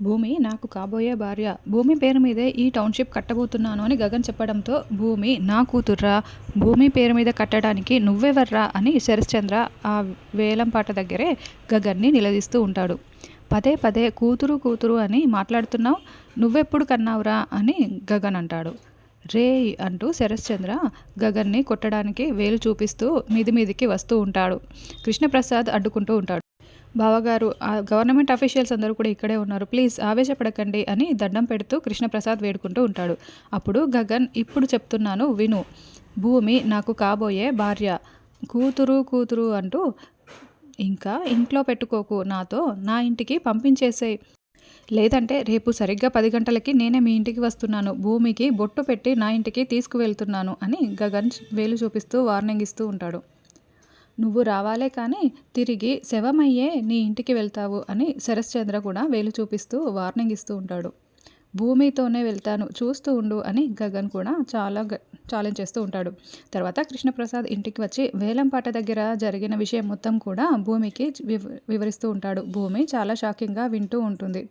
భూమి నాకు కాబోయే భార్య. భూమి పేరు మీదే ఈ టౌన్షిప్ కట్టబోతున్నాను అని గగన్ చెప్పడంతో భూమి నా కూతుర్రా భూమి పేరు మీద కట్టడానికి నువ్వెవర్రా అని శరశ్చంద్ర ఆ వేలంపాట దగ్గరే గగన్ని నిలదీస్తూ ఉంటాడు. పదే పదే కూతురు కూతురు అని మాట్లాడుతున్నావు నువ్వెప్పుడు కన్నావురా అని గగన్ అంటాడు. రే అంటూ శరశ్చంద్ర గగన్ని కొట్టడానికి వేలు చూపిస్తూ మీది మీదికి వస్తూ ఉంటాడు. కృష్ణప్రసాద్ అడ్డుకుంటూ ఉంటాడు. బావగారు ఆ గవర్నమెంట్ అఫీషియల్స్ అందరూ కూడా ఇక్కడే ఉన్నారు. ప్లీజ్ ఆవేశపడకండి అని దండం పెడుతూ కృష్ణప్రసాద్ వేడుకుంటూ ఉంటాడు. అప్పుడు గగన్ ఇప్పుడు చెప్తున్నాను విను. భూమి నాకు కాబోయే భార్య. కూతురు కూతురు అంటూ ఇంకా ఇంట్లో పెట్టుకోకు. నాతో నా ఇంటికి పంపించేసే లేదంటే రేపు సరిగ్గా పది గంటలకి నేనే మీ ఇంటికి వస్తున్నాను. భూమికి బొట్టు పెట్టి నా ఇంటికి తీసుకువెళ్తున్నాను అని గగన్ వేలు చూపిస్తూ వార్నింగ్ ఇస్తూ ఉంటాడు. నువ్వు రావాలే కానీ తిరిగి శవమయ్యే నీ ఇంటికి వెళ్తావు అని శరశ్చంద్ర కూడా వేలు చూపిస్తూ వార్నింగ్ ఇస్తూ ఉంటాడు. భూమితోనే వెళ్తాను చూస్తూ ఉండు అని గగన్ కూడా చాలా ఛాలెంజ్ చేస్తూ ఉంటాడు. తర్వాత కృష్ణప్రసాద్ ఇంటికి వచ్చి వేలంపాట దగ్గర జరిగిన విషయం మొత్తం కూడా భూమికి వివరిస్తూ ఉంటాడు. భూమి చాలా షాకింగ్గా వింటూ ఉంటుంది.